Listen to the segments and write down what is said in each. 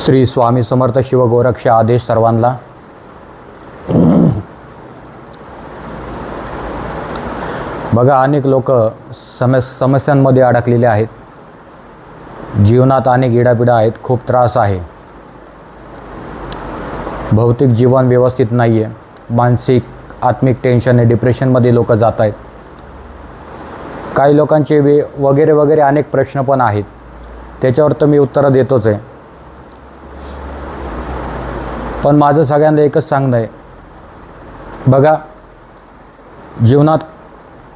श्री स्वामी समर्थ शिवगोरक्ष आदेश सर्वांना. बघा अनेक लोक समस समस्यांमध्ये अडकलेले आहेत. जीवनात अनेक इडापिडा आहेत. खूप त्रास आहे. भौतिक जीवन व्यवस्थित नाही आहे मानसिक आत्मिक टेन्शन आहे डिप्रेशनमध्ये लोक जात आहेत. काही लोकांचे वे वगैरे वगैरे अनेक प्रश्न पण आहेत. त्याच्यावर तर मी उत्तरं देतोच आहे. पण माझं सगळ्यांना एकच सांगणं आहे. बघा जीवनात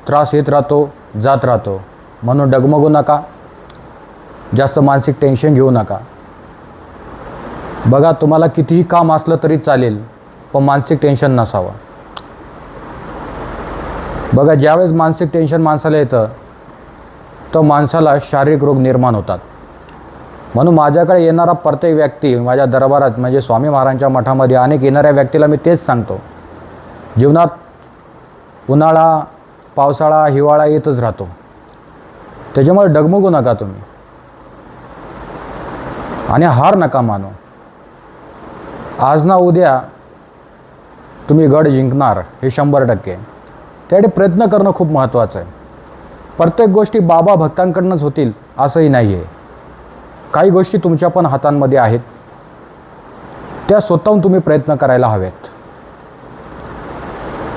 त्रास येत राहतो जात राहतो. म्हणून डगमगू नका. जास्त मानसिक टेन्शन घेऊ नका. बघा तुम्हाला कितीही काम असलं तरी चालेल पण मानसिक टेन्शन नसावं. बघा ज्यावेळेस मानसिक टेन्शन माणसाला येतं तर माणसाला शारीरिक रोग निर्माण होतात. म्हणून माझ्याकडे येणारा प्रत्येक व्यक्ती माझ्या दरबारात म्हणजे स्वामी महाराजांच्या मठामध्ये अनेक येणाऱ्या व्यक्तीला मी तेच सांगतो. जीवनात उन्हाळा पावसाळा हिवाळा येतच राहतो. त्याच्यामुळे डगमगू नका तुम्ही. आणि हार नका मानू. आज ना उद्या तुम्ही गड जिंकणार हे शंभर टक्के. त्यासाठी प्रयत्न करणं खूप महत्त्वाचं आहे. प्रत्येक गोष्टी बाबा भक्तांकडनंच होतील असंही नाही आहे काही गोष्टी तुमच्या पण हातांमध्ये आहेत. त्या स्वतःहून तुम्ही प्रयत्न करायला हवेत.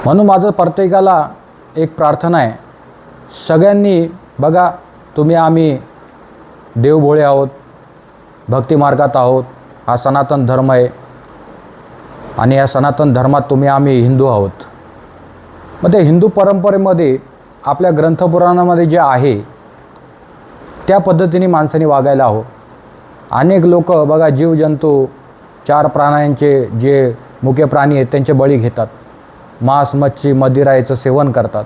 म्हणून माझं प्रत्येकाला एक प्रार्थना आहे. सगळ्यांनी बघा तुम्ही आम्ही देवभोळे आहोत भक्तिमार्गात आहोत. हा सनातन धर्म आहे. आणि या सनातन धर्मात तुम्ही आम्ही हिंदू आहोत. मग त्या हिंदू परंपरेमध्ये आपल्या ग्रंथपुराणामध्ये जे आहे त्या पद्धतीने माणसाने वागायला हवं. अनेक लोक बघा जीवजंतू चार प्राण्यांचे जे मुख्य प्राणी आहेत त्यांचे बळी घेतात. मांस मच्छी मदिरा याचं सेवन करतात.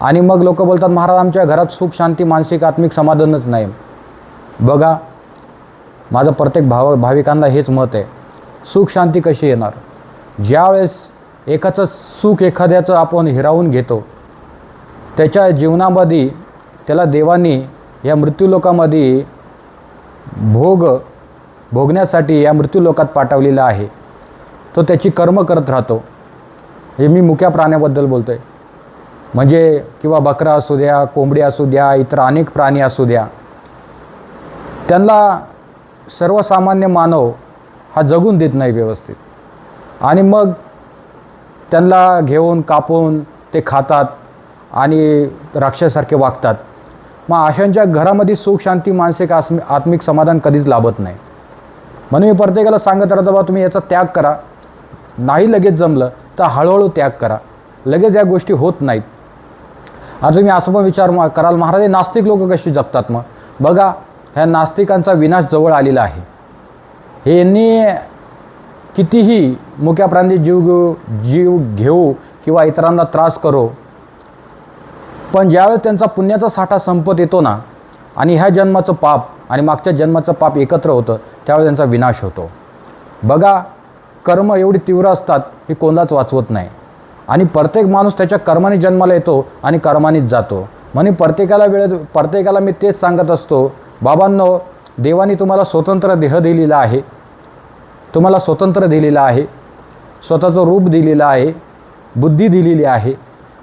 आणि मग लोक बोलतात महाराज आमच्या घरात सुख शांती मानसिक आत्मिक समाधानच नाही. बघा माझं प्रत्येक भाव भाविकांना हेच मत आहे. सुख शांती कशी येणार? ज्यावेळेस एकाचं सुख एखाद्याचं आपण हिरावून घेतो त्याच्या जीवनामध्ये त्याला देवानी या मृत्यूलोकामध्ये भोग भोगण्यासाठी या मृत्यूलोकात पाठवलेला आहे. तो त्याची कर्म करत राहतो. हे मी मुक्या प्राण्याबद्दल बोलतो आहे म्हणजे किंवा बकरा असू द्या कोंबडी असू द्या इतर अनेक प्राणी असू द्या. त्यांना सर्वसामान्य मानव हा जगून देत नाही व्यवस्थित. आणि मग त्यांना घेऊन कापून ते खातात आणि राक्षसारखे वागतात. मग अशांच्या घरामध्ये सुख शांती मानसिक आस्मि आत्मिक समाधान कधीच लाभत नाही. म्हणून मी प्रत्येकाला सांगत राहतो बा तुम्ही याचा त्याग करा. नाही लगेच जमलं तर हळूहळू त्याग करा. लगेच या गोष्टी होत नाहीत. आता तुम्ही असं पण विचार मा- कराल महाराज हे नास्तिक लोक कशी जगतात मग? बघा ह्या नास्तिकांचा विनाश जवळ आलेला आहे. हे यांनी कितीही मुक्या प्रांती जीव घेऊ जीव घेऊ किंवा इतरांना त्रास करो पण ज्यावेळेस त्यांचा पुण्याचा साठा संपत येतो ना आणि ह्या जन्माचं पाप आणि मागच्या जन्माचं पाप एकत्र होतं त्यावेळेस त्यांचा विनाश होतो. बघा कर्म एवढी तीव्र असतात हे कोणालाच वाचवत नाही. आणि प्रत्येक माणूस त्याच्या कर्माने जन्माला येतो आणि कर्मानेच जातो. म्हणून प्रत्येकाला वेळेत प्रत्येकाला मी तेच सांगत असतो बाबांनो देवाने तुम्हाला स्वतंत्र देह दिलेला आहे. तुम्हाला स्वतंत्र दिलेलं आहे. स्वतःचं रूप दिलेलं आहे. बुद्धी दिलेली आहे.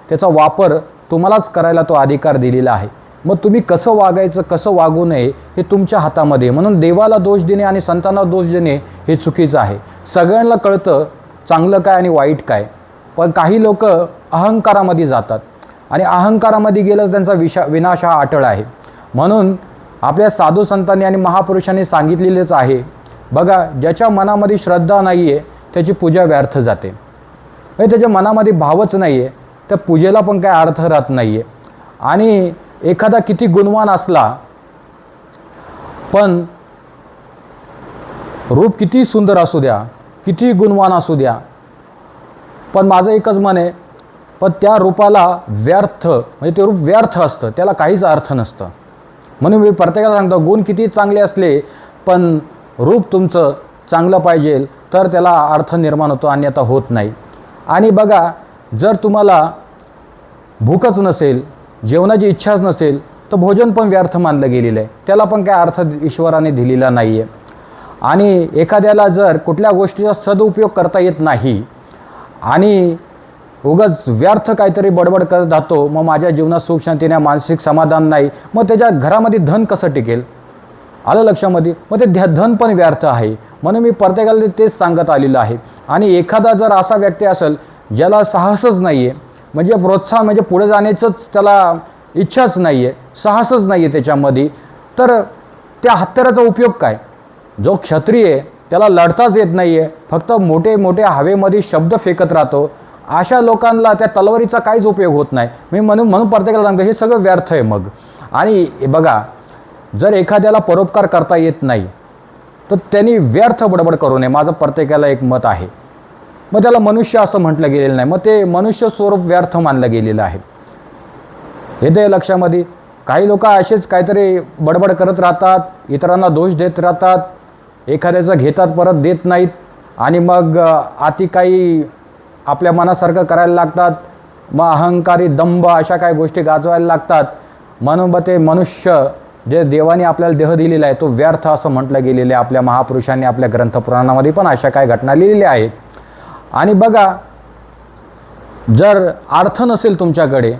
त्याचा वापर तुम्हालाच करायला तो अधिकार दिलेला आहे. मग तुम्ही कसं वागायचं कसं वागू नये हे तुमच्या हातामध्ये आहे. म्हणून देवाला दोष देणे आणि संतांना दोष देणे हे चुकीचं आहे. सगळ्यांना कळतं चांगलं काय आणि वाईट काय. पण काही लोक अहंकारामध्ये जातात. आणि अहंकारामध्ये गेलं तर त्यांचा विशा विनाश हा अटळ आहे. म्हणून आपल्या साधू संतांनी आणि महापुरुषांनी सांगितलेलेच आहे. बघा ज्याच्या मनामध्ये श्रद्धा नाही आहे त्याची पूजा व्यर्थ जाते. म्हणजे त्याच्या मनामध्ये भावच नाही आहे त्या पूजेला पण काय अर्थ राहत नाही आहे आणि एखादा किती गुणवान असला पण रूप किती सुंदर असू द्या किती गुणवान असू द्या पण माझं एकच मन आहे पण त्या रूपाला व्यर्थ म्हणजे ते रूप व्यर्थ असतं त्याला काहीच अर्थ नसतं. म्हणून मी प्रत्येकाला सांगतो गुण किती चांगले असले पण रूप तुमचं चांगलं पाहिजे तर त्याला अर्थ निर्माण होतो अन्यथा होत नाही. आणि बघा जर तुम्हाला भूकच नसेल जेवणाची इच्छाच नसेल तर भोजन पण व्यर्थ मानलं गेलेलं आहे. त्याला पण काय अर्थ ईश्वराने दिलेला नाही आहे आणि एखाद्याला जर कुठल्या गोष्टीचा सदुपयोग करता येत नाही आणि उगाच व्यर्थ काहीतरी बडबड करत राहतो मग माझ्या जीवनात सुख शांती नाही मानसिक समाधान नाही मग त्याच्या घरामध्ये धन कसं टिकेल? आलं लक्षामध्ये? मग ते ध्या धन पण व्यर्थ आहे. म्हणून मी प्रत्येकाला तेच सांगत आलेलं आहे. आणि एखादा जर असा व्यक्ती असेल ज्याला साहसच नाही आहे म्हणजे प्रोत्साहन म्हणजे पुढे जाण्याचंच त्याला इच्छाच नाही आहे साहसच नाही आहे त्याच्यामध्ये तर त्या हत्याराचा उपयोग काय? जो क्षत्रिय आहे त्याला लढताच येत नाही आहे फक्त मोठे मोठे हवेमध्ये शब्द फेकत राहतो. अशा लोकांना त्या तलवारीचा काहीच उपयोग होत नाही. मी म्हणून म्हणून प्रत्येकाला सांगतो हे सगळं व्यर्थ आहे मग. आणि बघा जर एखाद्याला परोपकार करता येत नाही तर त्यांनी व्यर्थ बडबड करू नये. माझं प्रत्येकाला एक मत आहे. मग त्याला मनुष्य असं म्हटलं गेलेलं नाही. मग ते मनुष्य स्वरूप व्यर्थ मानलं गेलेलं आहे. येते लक्षामध्ये काही लोक असेच काहीतरी बडबड करत राहतात इतरांना दोष देत राहतात एखाद्याचं घेतात परत देत नाहीत आणि मग आती अति काही आपल्या मनासारखं करायला लागतात. मग अहंकारी दंभ अशा काही गोष्टी गाजवायला लागतात. म्हणून मग ते मनुष्य जे देवाने आपल्याला देह दिलेला आहे तो व्यर्थ असं म्हटलं गेलेलं आहे. आपल्या महापुरुषांनी आपल्या ग्रंथपुराणामध्ये पण अशा काही घटना लिहिलेल्या आहेत. आणि बघा जर अर्थ नसेल तुमच्याकडे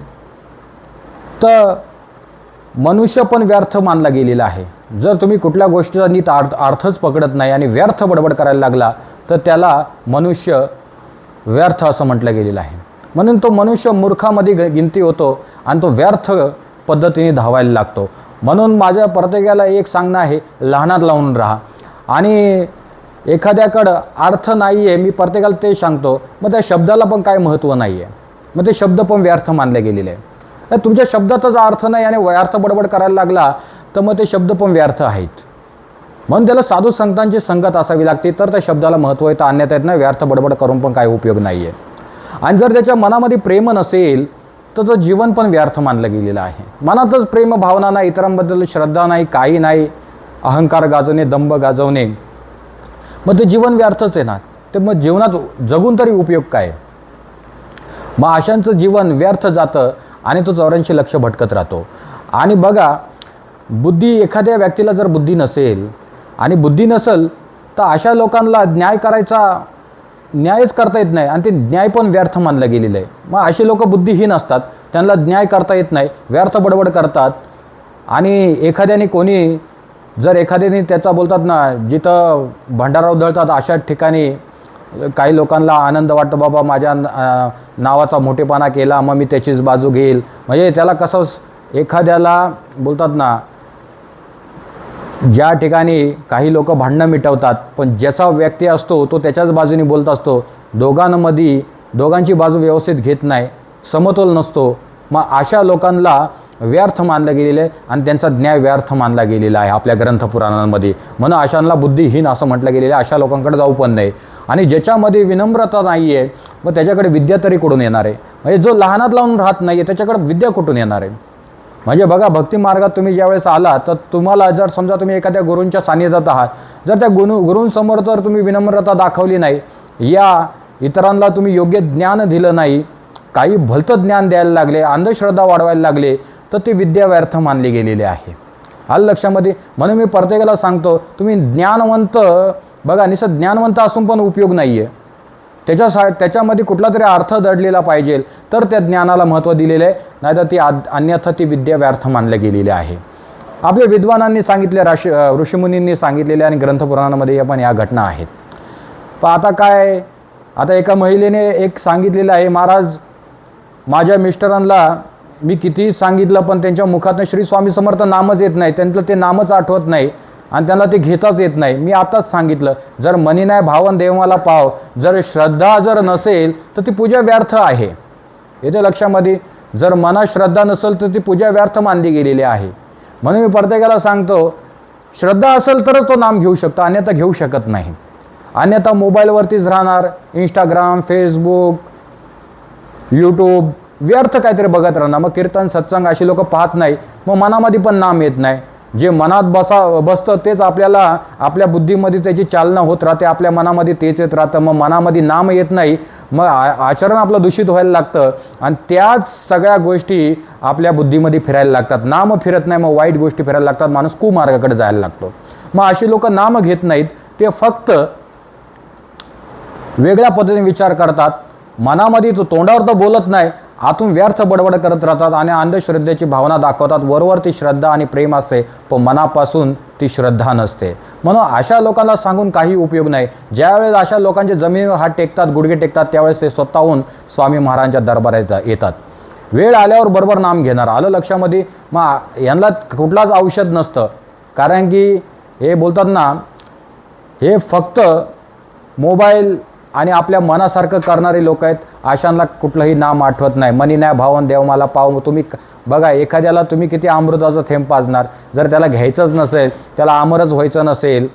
तर मनुष्य पण व्यर्थ मानला गेलेला आहे. जर तुम्ही कुठल्या गोष्टीचा नीट अर्थ अर्थच पकडत नाही आणि व्यर्थ बडबड करायला लागला तर त्याला मनुष्य व्यर्थ असं म्हटलं गेलेलं आहे. म्हणून तो मनुष्य मूर्खामध्ये ग- गिनती होतो आणि तो व्यर्थ पद्धतीने धावायला लागतो. म्हणून माझ्या प्रत्येकाला एक सांगणं आहे लहानात लावून राहा. आणि एखाद्याकडं अर्थ नाही आहे मी प्रत्येकाला ते सांगतो. मग त्या शब्दाला पण काय महत्त्व नाही आहे मग ते शब्द पण व्यर्थ मानले गेलेले आहे तर तुमच्या शब्दाचाच अर्थ नाही आणि व्यर्थ बडबड करायला लागला तर मग ते शब्द पण व्यर्थ आहेत. म्हणून त्याला साधू संतांची संगत असावी लागते तर त्या शब्दाला महत्त्व येतं आणण्यात येत नाही व्यर्थ बडबड करून पण काही उपयोग नाही आहे आणि जर त्याच्या मनामध्ये प्रेम नसेल तर तो जीवन पण व्यर्थ मानलं गेलेलं आहे. मनातच प्रेम भावना नाही इतरांबद्दल श्रद्धा नाही काही नाही अहंकार गाजवणे दंभ गाजवणे मग ते जीवन व्यर्थच आहे ना ते मग जीवनात जगून तरी उपयोग काय? मग अशांचं जीवन व्यर्थ जातं आणि तो चौऱ्याऐंशी लक्ष भटकत राहतो. आणि बघा बुद्धी एखाद्या व्यक्तीला जर बुद्धी नसेल आणि बुद्धी नसेल तर अशा लोकांना न्याय करायचा न्यायच करता येत नाही आणि ते न्याय पण व्यर्थ मानलं गेलेलं आहे. मग असे लोक बुद्धिहीन असतात त्यांना न्याय करता येत नाही व्यर्थ बडबड करतात आणि एखाद्याने कोणी जर एखाद्याने त्याचा बोलतात ना जिथं भंडारा उधळतात अशा ठिकाणी काही लोकांना आनंद वाटतो बाबा माझ्या नावाचा मोठेपणा केला मग मी त्याचीच बाजू घेईल. म्हणजे त्याला कसं एखाद्याला बोलतात ना ज्या ठिकाणी काही लोक भांडणं मिटवतात पण ज्याचा व्यक्ती असतो तो त्याच्याच बाजूने बोलत असतो दोघांमध्ये दोघांची बाजू व्यवस्थित घेत नाही समतोल नसतो. मग अशा लोकांना व्यर्थ मानलं गेलेलं आहे आणि त्यांचा न्याय व्यर्थ मानला गेलेला आहे आपल्या ग्रंथपुराणांमध्ये. म्हणून अशांना बुद्धिहीन असं म्हटलं गेलेलं आहे. अशा लोकांकडे जाऊ पण नाही आणि ज्याच्यामध्ये विनम्रता नाही आहे मग त्याच्याकडे विद्या तरी कुठून येणार आहे? म्हणजे जो लहानात लावून राहत नाही आहे त्याच्याकडे विद्या कुठून येणार आहे? म्हणजे बघा भक्ती मार्गात तुम्ही ज्यावेळेस आला तर तुम्हाला जर समजा तुम्ही एखाद्या गुरूंच्या सानिध्यात आहात जर त्या गुरु गुरूंसमोर जर तुम्ही विनम्रता दाखवली नाही या इतरांना तुम्ही योग्य ज्ञान दिलं नाही काही भलतं ज्ञान द्यायला लागले अंधश्रद्धा वाढवायला लागले तर ती विद्या व्यर्थ मानली गेलेली आहे. आल लक्षामध्ये? म्हणून मी प्रत्येकाला सांगतो तुम्ही ज्ञानवंत बघा निसं ज्ञानवंत असून पण उपयोग नाही आहे त्याच्यासा त्याच्यामध्ये कुठला तरी अर्थ दडलेला पाहिजे तर त्या ज्ञानाला महत्त्व दिलेलं आहे. नाहीतर ती आद अन्यथा ती विद्या व्यर्थ मानल्या गेलेली आहे. आपल्या विद्वानांनी सांगितले राशी ऋषीमुनींनी सांगितलेले आणि ग्रंथपुराणामध्ये पण या घटना आहेत. पण आता काय आता एका महिलेने एक सांगितलेलं आहे महाराज माझ्या मिस्टरांना मी कितीही सांगितलं पण त्यांच्या मुखातनं श्री स्वामी समर्थ नामच येत नाही. त्यांचं ते नामच आठवत नाही आणि त्यांना ते घेताच येत नाही. मी आताच सांगितलं जर मनी नाही भावन देवाला पाव जर श्रद्धा जर नसेल तर ती पूजा व्यर्थ आहे. येते लक्षामध्ये? जर मनात श्रद्धा नसेल तर ती पूजा व्यर्थ मानली गेलेली आहे. म्हणून मी प्रत्येकाला सांगतो श्रद्धा असेल तरच तो नाम घेऊ शकतो अन्यथा घेऊ शकत नाही. अन्यथा मोबाईलवरतीच राहणार इंस्टाग्राम फेसबुक यूट्यूब व्यर्थ काहीतरी बघत राहणार. मग कीर्तन सत्संग अशी लोक पाहत नाही. मग मनामध्ये पण नाम येत नाही. जे मनात बसा बसतं तेच आपल्याला आपल्या बुद्धीमध्ये त्याची चालना होत राहते आपल्या मनामध्ये तेच येत राहतं. मग मनामध्ये नाम येत नाही. मग आ- आचरण आपलं दूषित व्हायला लागतं. आणि त्याच सगळ्या गोष्टी आपल्या बुद्धीमध्ये फिरायला लागतात. नाम फिरत नाही मग वाईट गोष्टी फिरायला लागतात. माणूस कुमार्गाकडे जायला लागतो. मग अशी लोक नाम घेत नाहीत. ते फक्त वेगळ्या पद्धतीने विचार करतात. मनामध्ये तो तोंडावर तर बोलत नाही. आतून व्यर्थ बडबड करत राहतात आणि अंधश्रद्धेची भावना दाखवतात. वरवर ती श्रद्धा आणि प्रेम असते पण मनापासून ती श्रद्धा नसते. म्हणून अशा लोकांना सांगून काही उपयोग नाही. ज्यावेळेस अशा लोकांचे जमिनीवर हात टेकतात गुडघे टेकतात त्यावेळेस ते स्वतःहून स्वामी महाराजांच्या दरबारात येतात. वेळ आल्यावर बरोबर नाम घेणार. आलं लक्षामध्ये मग यांना कुठलाच औषध नसतं. कारण की हे बोलतात ना हे फक्त मोबाईल आणि आपल्या मनासारखं करणारे लोक आहेत अशांना कुठलंही नाम आठवत नाही. मनी नाही भावन देव मला पाव. तुम्ही बघा एखाद्याला तुम्ही किती अमृताचं थेंब पाजणार. जर त्याला घ्यायचंच नसेल त्याला आमरच व्हायचं नसेल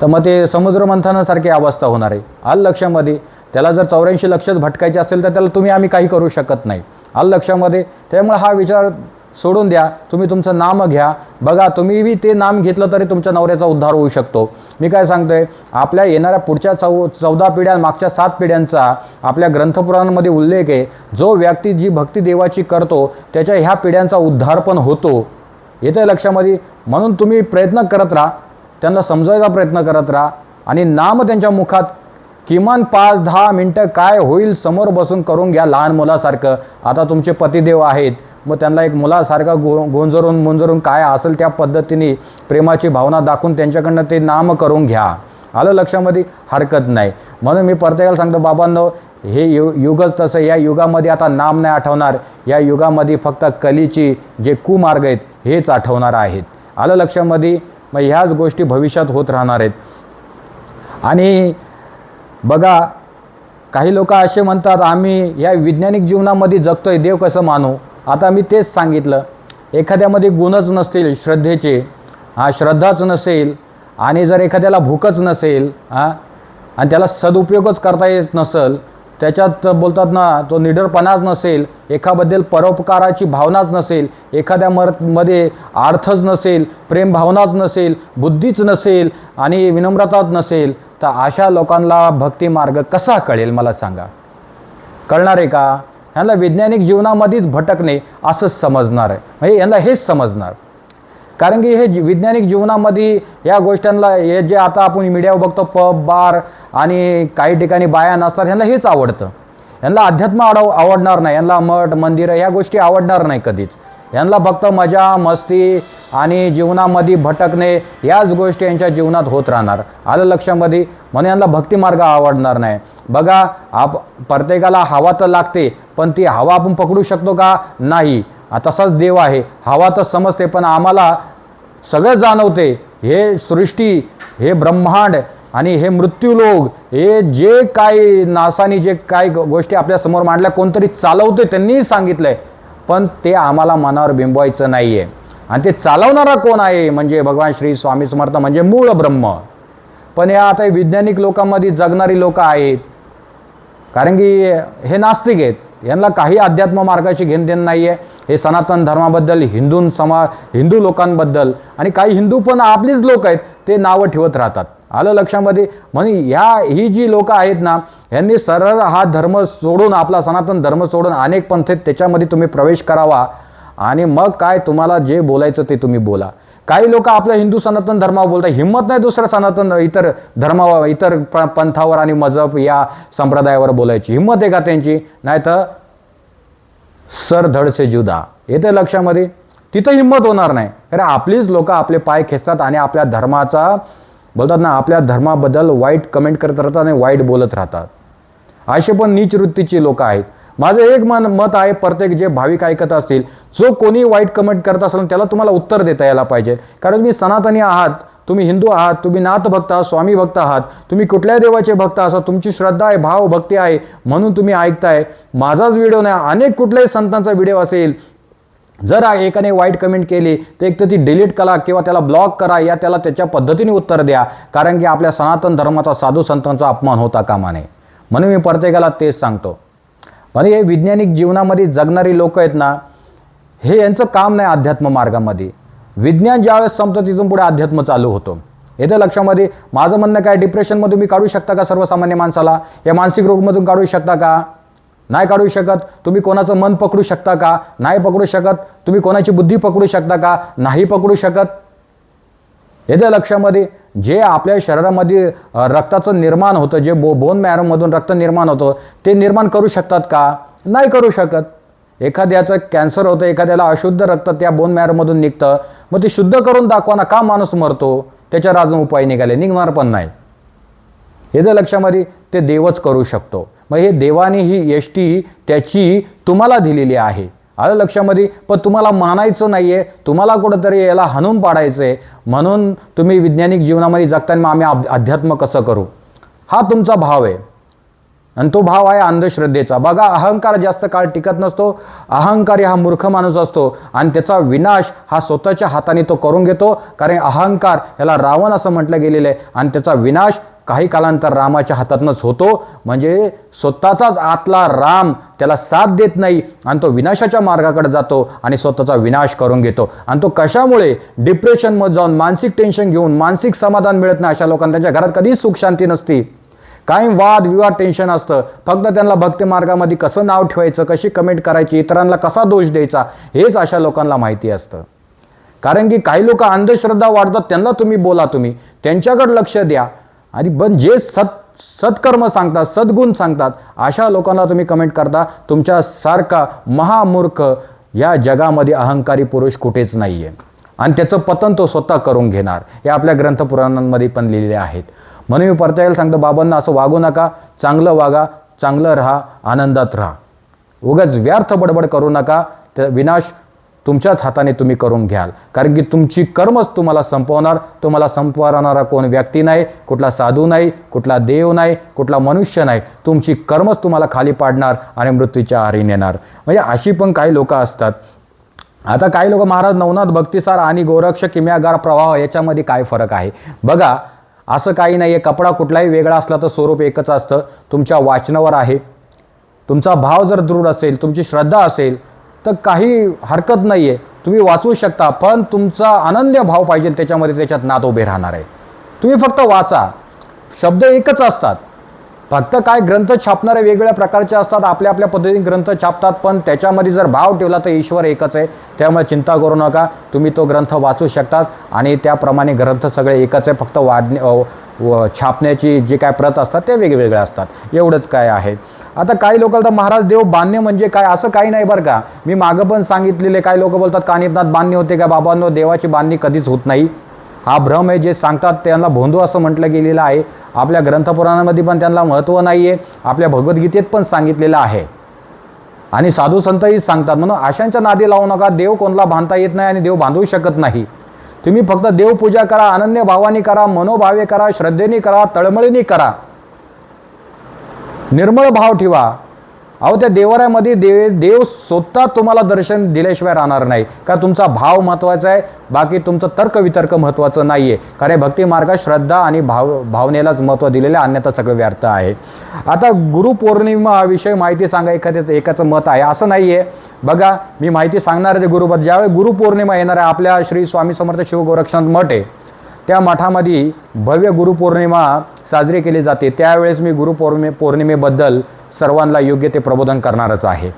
तर मग ते समुद्रमंथनासारखी अवस्था होणार आहे. आल लक्षामध्ये? त्याला जर चौऱ्याऐंशी लक्षच भटकायचे असेल तर त्याला तुम्ही आम्ही काही करू शकत नाही. आल लक्षामध्ये? त्यामुळे हा विचार सोडून द्या. तुम्ही तुमचं नाम घ्या. बघा तुम्ही बी ते नाम घेतलं तरी तुमच्या नवऱ्याचा उद्धार होऊ शकतो. मी काय सांगतोय? आपल्या येणाऱ्या पुढच्या चौ चौदा पिढ्या मागच्या सात पिढ्यांचा आपल्या ग्रंथपुराणांमध्ये उल्लेख आहे जो व्यक्ती जी भक्ती देवाची करतो त्याच्या ह्या पिढ्यांचा उद्धार पण होतो. येतं लक्षामध्ये? म्हणून तुम्ही प्रयत्न करत राहा. त्यांना समजवायचा प्रयत्न करत राहा. आणि नाम त्यांच्या मुखात किमान पाच दहा मिनटं काय होईल समोर बसून करून घ्या लहान मुलासारखं. आता तुमचे पतिदेव आहेत. मग त्यांना एक मुलासारखा गो गोंजरून मुंजरून काय असेल त्या पद्धतीने प्रेमाची भावना दाखवून त्यांच्याकडनं ते नाम करून घ्या. आलं लक्षामध्ये? हरकत नाही. म्हणून मी प्रत्येकाला सांगतो बाबांनो हे यु युगच तसं या युगामध्ये आता नाम नाही आठवणार. या युगामध्ये फक्त कलीची जे कुमार्ग आहेत हेच आठवणार आहेत. आलं लक्षामध्ये? मग ह्याच गोष्टी भविष्यात होत राहणार आहेत. आणि बघा काही लोक असे म्हणतात आम्ही या वैज्ञानिक जीवनामध्ये जगतोय देव कसं मानू? आता मी तेच सांगितलं. एखाद्यामध्ये गुणच नसतील श्रद्धेचे हा श्रद्धाच नसेल आणि जर एखाद्याला भूकच नसेल हां आणि त्याला सदुपयोगच करता येत नसेल त्याच्यात बोलतात ना तो निडरपणाच नसेल एकाबद्दल परोपकाराची भावनाच नसेल एखाद्या मरमध्ये अर्थच नसेल प्रेमभावनाच नसेल बुद्धीच नसेल आणि विनम्रताच नसेल तर अशा लोकांना भक्ती मार्ग कसा कळेल मला सांगा? कळणार आहे का? ह्यांना वैज्ञानिक जीवनामध्येच भटकणे असं समजणार आहे. म्हणजे यांना हेच समजणार. कारण की हे जी- वैज्ञानिक जीवनामध्ये या गोष्टींना हे जे आता आपण मीडियावर बघतो पब बार आणि काही ठिकाणी बाया नसतात ह्यांना हेच आवडतं. यांना अध्यात्म आडव आवडणार नाही. यांना मठ मंदिरं ह्या गोष्टी आवडणार नाही कधीच. यांना फक्त मजा मस्ती आणि जीवनामध्ये भटकणे याच गोष्टी यांच्या जीवनात होत राहणार. आलं लक्षामध्ये? म्हणून यांना भक्तिमार्ग आवडणार नाही. बघा आप प्रत्येकाला हवा तर लागते पण ती हवा आपण पकडू शकतो का? नाही. तसाच देव आहे. हवा तर समजते पण आम्हाला सगळं जाणवते. हे सृष्टी हे ब्रह्मांड आणि हे मृत्यूलोक हे जे काही नासानी जे काही गोष्टी आपल्यासमोर मांडल्या कोणतरी चालवते त्यांनीही सांगितलं आहे पण ते आम्हाला मनावर बिंबवायचं नाही आहे आणि ते चालवणारा कोण आहे? म्हणजे भगवान श्री स्वामी समर्थ म्हणजे मूळ ब्रह्म. पण या आता वैज्ञानिक लोकांमध्ये जगणारी लोक आहेत. कारण की हे नास्तिक आहेत. यांना काही अध्यात्म मार्गाशी घेण देणं नाही आहे हे सनातन धर्माबद्दल हिंदू समा हिंदू लोकांबद्दल आणि काही हिंदू पण आपलीच लोक आहेत ते नावं ठेवत राहतात. आलं लक्षामध्ये. म्हणून ह्या ही जी लोक आहेत ना यांनी सरळ हा धर्म सोडून आपला सनातन धर्म सोडून अनेक पंथ आहेत त्याच्यामध्ये तुम्ही प्रवेश करावा आणि मग काय तुम्हाला जे बोलायचं ते तुम्ही बोला. काही लोक आपल्या हिंदू सनातन धर्मावर बोलतात. हिंमत नाही दुसऱ्या सनातन इतर धर्मावर इतर पंथावर आणि मजहब या संप्रदायावर बोलायची. हिंमत आहे का त्यांची? नाही तर सर धडसे जुदा. येते लक्षामध्ये? तिथं हिंमत होणार नाही. कारण आपलीच लोक आपले पाय खेचतात आणि आपल्या धर्माचा बोलतात ना आपल्या धर्माबद्दल वाईट कमेंट करत राहतात आणि वाईट बोलत राहतात. असे पण नीच वृत्तीचे लोक आहेत. माझं एक मन मत आहे प्रत्येक जे भाविक ऐकत असतील जो कोणी वाईट कमेंट करत असेल त्याला तुम्हाला उत्तर देता यायला पाहिजे. कारण तुम्ही सनातनी आहात तुम्ही हिंदू आहात तुम्ही नाथ भक्त आहात स्वामी भक्त आहात तुम्ही कुठल्या देवाचे भक्त असा तुमची श्रद्धा आहे भाव भक्ती आहे म्हणून तुम्ही ऐकताय. माझाच व्हिडिओ नाही अनेक कुठल्याही संतांचा व्हिडिओ असेल जर एकाने वाईट कमेंट केली तर एक तर ती डिलीट करा किंवा त्याला ब्लॉक करा या त्याला त्याच्या पद्धतीने उत्तर द्या. कारण की आपल्या सनातन धर्माचा साधू संतांचा अपमान होता कामा नये म्हणून मी प्रत्येकाला तेच सांगतो. म्हणजे हे वैज्ञानिक जीवनामध्ये जगणारी लोक आहेत ना हे यांचं काम नाही अध्यात्म मार्गामध्ये. विज्ञान ज्यावेळेस संपतं तिथून पुढे अध्यात्म चालू होतो. येत्या लक्षामध्ये माझं म्हणणं काय डिप्रेशनमधून मी काढू शकता का सर्वसामान्य माणसाला? या मानसिक रोगमधून काढू शकता का? नाही काढू शकत. तुम्ही कोणाचं मन पकडू शकता का? नाही पकडू शकत. तुम्ही कोणाची बुद्धी पकडू शकता का? नाही पकडू शकत. येत्या लक्षामध्ये. जे आपल्या शरीरामध्ये रक्ताचं निर्माण होतं जे बो बोन मॅरोमधून रक्त निर्माण होतं ते निर्माण करू शकतात का? नाही करू शकत. एखाद्याचं कॅन्सर होतं एखाद्याला अशुद्ध रक्त त्या बोन मॅरोमधून निघतं मग ते शुद्ध करून दाखवा ना का माणूस मरतो? त्याच्यावर अजून उपाय निघाले. निघणार पण नाही. हे जर लक्षामध्ये. ते देवच करू शकतो. मग हे देवाने ही यष्टी त्याची तुम्हाला दिलेली आहे. आलं लक्षामध्ये? पण तुम्हाला मानायचं नाही आहे तुम्हाला कुठंतरी याला हाणून पाडायचं आहे म्हणून तुम्ही वैज्ञानिक जीवनामध्ये जगताना आम्ही अध्यात्म कसं करू? हा तुमचा भाव आहे. आणि तो भाव आहे अंधश्रद्धेचा. बघा अहंकार जास्त काळ टिकत नसतो. अहंकारी हा मूर्ख माणूस असतो. आणि त्याचा विनाश हा स्वतःच्या हाताने तो करून घेतो. कारण अहंकार याला रावण असं म्हटलं गेलेलं आहे. आणि त्याचा विनाश काही कालांतर रामाच्या हातातनंच होतो. म्हणजे स्वतःचाच आतला राम त्याला साथ देत नाही आणि तो विनाशाच्या मार्गाकडे जातो आणि स्वतःचा विनाश करून घेतो. आणि तो कशामुळे डिप्रेशनमध्ये जाऊन मानसिक टेन्शन घेऊन मानसिक समाधान मिळत नाही अशा लोकांना त्यांच्या घरात कधीच सुख शांती नसती. काही वाद विवाद टेन्शन असतं. फक्त त्यांना भक्ती मार्गामध्ये कसं नाव ठेवायचं कशी कमेंट करायची इतरांना कसा दोष द्यायचा हेच अशा लोकांना माहिती असतं. कारण की काही लोक अंधश्रद्धा वाढतात त्यांना तुम्ही बोला तुम्ही. त्यांच्याकडे लक्ष द्या. आणि पण जे सत सत्कर्म सांगतात सद्गुण सांगतात अशा लोकांना तुम्ही कमेंट करता तुमच्यासारखा महामूर्ख या जगामध्ये अहंकारी पुरुष कुठेच नाही आहे आणि त्याचं पतन तो स्वतः करून घेणार. हे आपल्या ग्रंथपुराणांमध्ये पण लिहिलेले आहेत. म्हणून मी परतायला सांगतो बाबांना असं वागू नका चांगलं वागा चांगलं राहा आनंदात राहा. उगाच व्यर्थ बडबड करू नका त्या विनाश तुमच्याच हाताने तुम्ही करून घ्याल. कारण की तुमची कर्मच तुम्हाला संपवणार. तुम्हाला संपवणारा कोण व्यक्ती नाही कुठला साधू नाही कुठला देव नाही कुठला मनुष्य नाही. तुमची कर्मच तुम्हाला खाली पाडणार आणि मृत्यूच्या आहारी नेणार. म्हणजे अशी पण काही लोकं असतात. आता काही लोक महाराज नवनाथ भक्तिसार आणि गोरक्ष किम्यागार प्रवाह याच्यामध्ये काय फरक आहे? बघा असं काही नाही आहे कपडा कुठलाही वेगळा असला तर स्वरूप एकच असतं. तुमच्या वाचनावर आहे. तुमचा भाव जर दृढ असेल तुमची श्रद्धा असेल तर काही हरकत नाही आहे तुम्ही वाचू शकता पण तुमचा अनन्य भाव पाहिजे त्याच्यामध्ये त्याच्यात नात उभे राहणार आहे. तुम्ही फक्त वाचा. शब्द एकच असतात. फक्त काय ग्रंथ छापणारे वेगवेगळ्या प्रकारचे असतात आपल्या आपल्या पद्धतीने ग्रंथ छापतात पण त्याच्यामध्ये जर भाव ठेवला तर ईश्वर एकच आहे. त्यामुळे चिंता करू नका. तुम्ही तो ग्रंथ वाचू शकतात आणि त्याप्रमाणे ग्रंथ सगळे एकच आहे. फक्त वाढणे व छापण्याची जे काय प्रत असतात ते वेगवेगळे असतात. एवढंच काय आहे. आता काही लोक तर महाराज देव बांधणे म्हणजे काय? असं काही नाही बरं का. मी मागं पण सांगितलेले काही लोक बोलतात कानिपनाथ बांधणी होते का बाबांनो? देवाची बांधणी कधीच होत नाही. हा भ्रम आहे जे सांगतात त्यांना भोंदू असं म्हटलं गेलेलं आहे. आपल्या ग्रंथपुराणामध्ये पण त्यांना महत्त्व नाही आहे आपल्या भगवद्गीतेत पण सांगितलेलं आहे. आणि साधू संतही सांगतात म्हणून आशांच्या नादी लावू नका. देव कोणाला बांधता येत नाही आणि देव बांधू शकत नाही. तुम्ही फक्त देवपूजा करा अनन्य भावानी करा मनोभावे करा श्रद्धेने करा तळमळीने करा. निर्मळ भाव ठेवा. अहो त्या देवाऱ्यामध्ये देव देव स्वतः तुम्हाला दर्शन दिल्याशिवाय राहणार नाही. का तुमचा भाव महत्त्वाचा आहे? बाकी तुमचं तर्कवितर्क महत्त्वाचं नाही आहे कारण भक्ती मार्गात श्रद्धा आणि भाव भावनेलाच महत्त्व दिलेलं आहे अन्यथा सगळं व्यर्थ आहे. आता गुरुपौर्णिमाविषयी माहिती सांगा एखाद्याचं एकाचं मत आहे. असं नाही आहे बघा मी माहिती सांगणार आहे गुरुपद. ज्यावेळी गुरुपौर्णिमा येणार आहे आपल्या श्री स्वामी समर्थ शिवगोरक्षण मठ आहे त्या मठामध्ये भव्य गुरुपौर्णिमा साजरी केली जाते. त्यावेळेस मी गुरुपौर्णि पौर्णिमेबद्दल सर्वांना योग्य ते प्रबोधन करणारच आहे.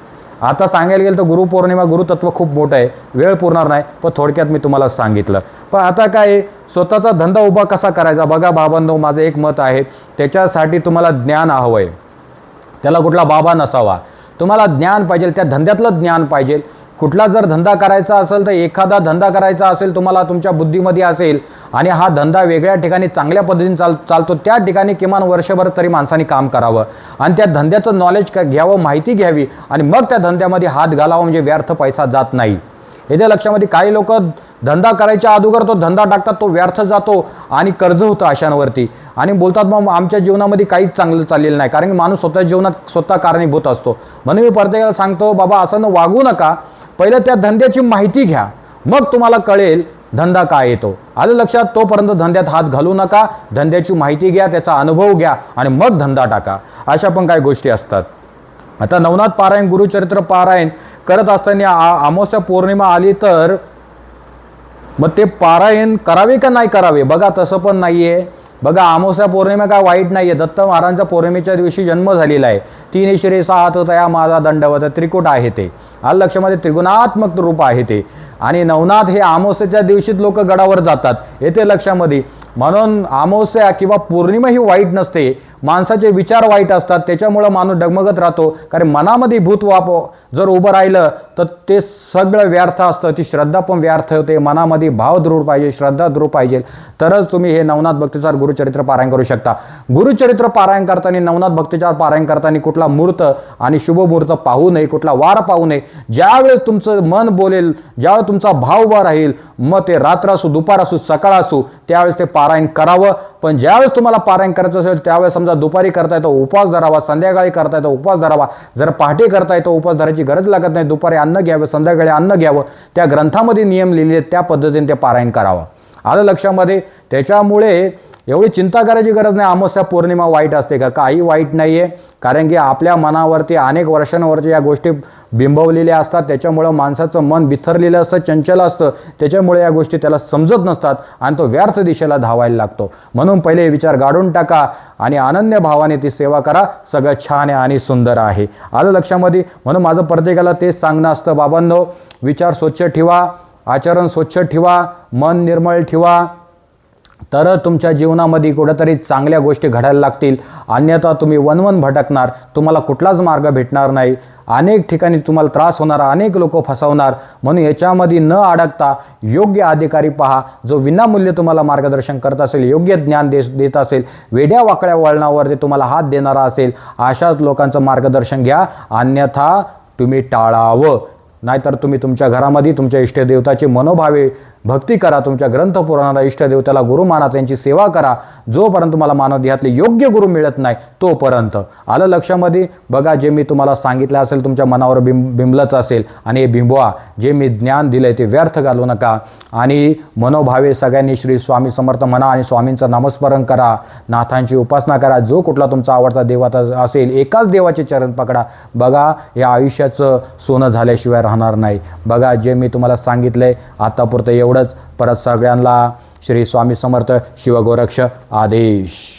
आता सांगायला गेलं तर गुरुपौर्णिमा गुरुतत्व खूप मोठं आहे. वेळ पुरणार नाही पण थोडक्यात मी तुम्हाला सांगितलं. पण आता काय आहे, स्वतःचा धंदा उभा कसा करायचा? बघा बाबांनो माझं एक मत आहे. त्याच्यासाठी तुम्हाला ज्ञान हवं आहे त्याला कुठला बाबा नसावा. तुम्हाला ज्ञान पाहिजे त्या धंद्यातलं ज्ञान पाहिजे. कुठला जर धंदा करायचा असेल तर एखादा धंदा करायचा असेल तुम्हाला तुमच्या बुद्धीमध्ये असेल आणि हा धंदा वेगळ्या ठिकाणी चांगल्या पद्धतीने चाल चालतो त्या ठिकाणी किमान वर्षभर तरी माणसाने काम करावं आणि त्या धंद्याचं नॉलेज घ्यावं माहिती घ्यावी आणि मग त्या धंद्यामध्ये हात घालावा म्हणजे व्यर्थ पैसा जात नाही. याच्या लक्षामध्ये काही लोक धंदा करायच्या अगोदर तो धंदा टाकतात तो व्यर्थ जातो आणि कर्ज होतं अशांवरती. आणि बोलतात मग आमच्या जीवनामध्ये काहीच चांगलं चाललेलं नाही. कारण की माणूस स्वतः जीवनात स्वतः कारणीभूत असतो. म्हणून मी प्रत्येकाला सांगतो बाबा असं न वागू नका. पहिलं त्या धंद्याची माहिती घ्या. मग तुम्हाला कळेल धंदा काय येतो. आलं लक्षात? तोपर्यंत धंद्यात हात घालू नका. धंद्याची माहिती घ्या त्याचा अनुभव घ्या आणि मग धंदा टाका. अशा पण काही गोष्टी असतात. आता नवनाथ पारायण गुरुचरित्र पारायण करत असताना अमावस्या पौर्णिमा आली तर मग ते पारायण करावे का नाही करावे? बघा तसं पण नाही आहे बघा आमोसा पौर्णिमा काय वाईट नाही आहे दत्त महाराजांच्या पौर्णिमेच्या दिवशी जन्म झालेला आहे. तीन शिरे सात तया माझा दंडवत त्रिकूट आहे ते. आलं लक्षामध्ये त्रिगुणात्मक रूप आहे ते. आणि नवनाथ हे आमोस्याच्या दिवशीच लोक गडावर जातात. येते लक्षामध्ये. म्हणून अमावस्या किंवा पौर्णिमा ही वाईट नसते. माणसाचे विचार वाईट असतात. त्याच्यामुळं माणूस डगमगत राहतो. कारण मनामध्ये भूत वाप जर उभं राहिलं तर ते सगळं व्यर्थ असतं. ती श्रद्धा पण व्यर्थ होते. मनामध्ये भाव दृढ पाहिजे श्रद्धा दृढ पाहिजे. तरच तुम्ही हे नवनाथ भक्तीचार गुरुचरित्र पारायण करू शकता. गुरुचरित्र पारायण करताना नवनाथ भक्तीचार पारायण करताना कुठला मूर्त आणि शुभ मुहूर्त पाहू नये कुठला वार पाहू नये. ज्यावेळेस तुमचं मन बोलेल ज्यावेळेस तुमचा भाव उभा राहील मग ते रात्र असू दुपार असू सकाळ असू त्यावेळेस ते पारायण करावं. पण ज्यावेळेस तुम्हाला पारायण करायचं असेल त्यावेळेस समजा दुपारी करता येतो उपवास धरावा संध्याकाळी करता येतो उपवास धरावा. जर पहाटे करता येतो उपवास धरायची गरज लागत नाही. दुपारी अन्न घ्यावं संध्याकाळी अन्न घ्यावं. त्या ग्रंथामध्ये नियम लिहिले आहेत, त्या पद्धतीने ते पारायण करावं. आलं लक्षामध्ये? त्याच्यामुळे एवढी चिंता करायची गरज नाही. अमावस्या पौर्णिमा वाईट असते का? काही वाईट नाही आहे कारण की आपल्या मनावरती अनेक वर्षांवरच्या या गोष्टी बिंबवलेल्या असतात. त्याच्यामुळं माणसाचं मन बिथरलेलं असतं चंचल असतं. त्याच्यामुळे या गोष्टी त्याला समजत नसतात आणि तो व्यर्थ दिशेला धावायला लागतो. म्हणून पहिले विचार गाडून टाका आणि अनन्य भावाने ती सेवा करा. सगळं छान आहे आणि सुंदर आहे. आलं लक्षामध्ये? म्हणून माझं प्रत्येकाला तेच सांगणं असतं. बाबांनो विचार स्वच्छ ठेवा. आचरण स्वच्छ ठेवा. मन निर्मळ ठेवा. तर तुमच्या जीवनामध्ये कुठेतरी चांगल्या गोष्टी घडायला लागतील. अन्यथा तुम्ही वनवन भटकणार. तुम्हाला कुठलाच मार्ग भेटणार नाही. अनेक ठिकाणी तुम्हाला त्रास होणार अनेक लोक फसवणार. म्हणून याच्यामध्ये न अडकता योग्य अधिकारी पहा. जो विनामूल्य तुम्हाला मार्गदर्शन करत असेल योग्य ज्ञान दे देत असेल वेड्या वाकड्या वळणावरती तुम्हाला हात देणारा असेल अशाच लोकांचं मार्गदर्शन घ्या. अन्यथा तुम्ही टाळावं. नाहीतर तुम्ही तुमच्या घरामध्ये तुमच्या इष्टदेवताची मनोभावे भक्ती करा तुमच्या ग्रंथपुराणाला इष्टदेवताला गुरु माना त्यांची सेवा करा. जोपर्यंत तुम्हाला मानव देहातले योग्य गुरु मिळत नाही तोपर्यंत. आलं लक्षामध्ये? बघा जे मी तुम्हाला सांगितलं असेल तुमच्या मनावर बिंब बिंबलंच असेल. आणि हे बिंबवा जे मी ज्ञान दिलंय ते व्यर्थ घालू नका. आणि मनोभावे सगळ्यांनी श्री स्वामी समर्थ म्हणा आणि स्वामींचं नामस्मरण करा. नाथांची उपासना करा. जो कुठला तुमचा आवडता देवाचा असेल एकाच देवाचे चरण पकडा. बघा या आयुष्याचं सोनं झाल्याशिवाय राहणार नाही. बघा जे मी तुम्हाला सांगितलंय आतापुरतं एवढंच. परत सगळ्यांना श्री स्वामी समर्थ शिवगोरक्ष आदेश.